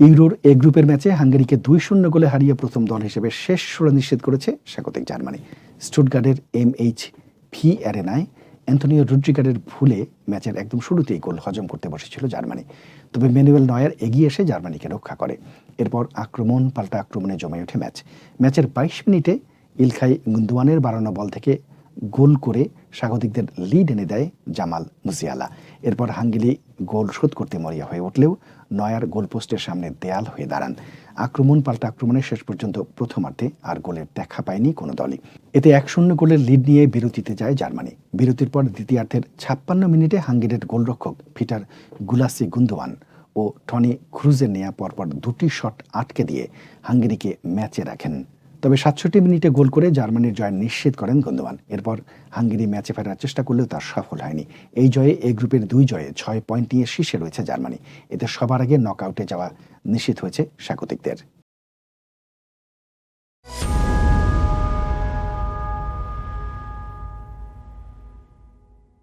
ইউরোর এ গ্রুপের ম্যাচে হাঙ্গেরিকে দুই শূন্য গোলে হারিয়ে প্রথম দল হিসেবে শেষ ষোলো নিশ্চিত করেছে স্বাগতিক জার্মানি। স্টুটগার্ডের এম এইচ ভি অ্যারেনায় অ্যান্থনিও রুড্রিগারের ভুলে ম্যাচের একদম শুরুতেই গোল হজম করতে বসেছিল জার্মানি। তবে ম্যানুয়েল নয়ার এগিয়ে এসে জার্মানিকে রক্ষা করে। এরপর আক্রমণ, পাল্টা আক্রমণে জমে ওঠে ম্যাচ। ম্যাচের বাইশ মিনিটে ইলখাই গুন্দওয়ানের বাড়ানো বল থেকে গোল করে স্বাগতিকদের লিড এনে দেয় জামাল মুসিয়ালা এরপর হাঙ্গেরি গোল শোধ করতে মরিয়া হয়ে উঠলেও নয়ার গোলপোস্টের সামনে দেয়াল হয়ে দাঁড়ান। আক্রমণ পাল্টা আক্রমণে শেষ পর্যন্ত প্রথমার্ধে আর গোলের দেখা পায়নি কোনো দলই। এতে এক শূন্য গোলের লিড নিয়ে বিরতিতে যায় জার্মানি। বিরতির পর দ্বিতীয়ার্ধের ছাপ্পান্ন মিনিটে হাঙ্গেরির গোলরক্ষক ফিটার গুলাসি গুন্দোয়ান ও টনি ক্রুজের নেয়া পরপর দুটি শট আটকে দিয়ে হাঙ্গেরিকে ম্যাচে রাখেন। তবে সাতষট্টি মিনিটে গোল করে জার্মানির জয় নিশ্চিত করেন গন্ধমান এরপর হাঙ্গেরি ম্যাচে ফেরার চেষ্টা করলেও তার সফল হয়নি। এই জয়ে এ গ্রুপের দুই জয়ে ছয় পয়েন্ট নিয়ে শীর্ষে রয়েছে জার্মানি। এতে সবার আগে নকআউটে যাওয়া নিশ্চিত হয়েছে স্বাগতিকদের।